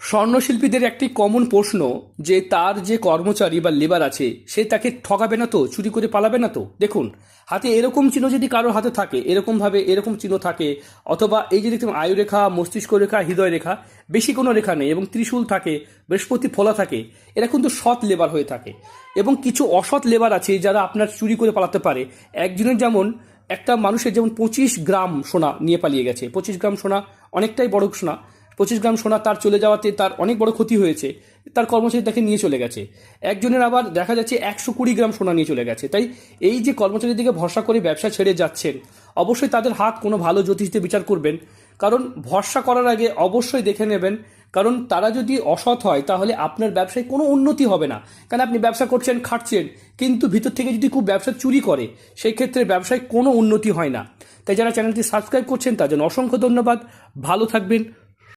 স্বর্ণশিল্পীদের একটি কমন প্রশ্ন যে তার যে কর্মচারী বা লেবার আছে, সে তাকে ঠকাবে না তো? চুরি করে পালাবে না তো? দেখুন, হাতে এরকম চিহ্ন যদি কারোর হাতে থাকে এরকমভাবে এরকম চিহ্ন থাকে, অথবা এই যে দেখতে আয়ু রেখা, মস্তিষ্ক রেখা, হৃদয় রেখা, বেশি কোনো রেখা নেই এবং ত্রিশূল থাকে, বৃহস্পতি ফোলা থাকে, এরা কিন্তু সৎ লেবার হয়ে থাকে। এবং কিছু অসৎ লেবার আছে যারা আপনার চুরি করে পালাতে পারে। একজনের যেমন, একটা মানুষের যেমন পঁচিশ গ্রাম সোনা নিয়ে পালিয়ে গেছে। পঁচিশ গ্রাম সোনা অনেকটাই বড় সোনা। পঁচিশ গ্রাম সোনা তার চলে যাওয়াতে তার অনেক বড় ক্ষতি হয়েছে। তার কর্মচারী তাকে নিয়ে চলে গেছে। একজনের আবার দেখা যাচ্ছে একশো কুড়ি গ্রাম সোনা নিয়ে চলে গেছে। তাই এই যে কর্মচারীর দিকে ভরসা করে ব্যবসা ছেড়ে যাচ্ছেন, অবশ্যই তাদের হাত কোনো ভালো জ্যোতিষতে বিচার করবেন। কারণ ভরসা করার আগে অবশ্যই দেখে নেবেন, কারণ তারা যদি অসৎ হয়, তাহলে আপনার ব্যবসায় কোনো উন্নতি হবে না। কারণ আপনি ব্যবসা করছেন, খাটছেন, কিন্তু ভিতর থেকে যদি খুব ব্যবসা চুরি করে, সেই ক্ষেত্রে ব্যবসায় কোনো উন্নতি হয় না। তাই যারা চ্যানেলটি সাবস্ক্রাইব করছেন, তার জন্য অসংখ্য ধন্যবাদ। ভালো থাকবেন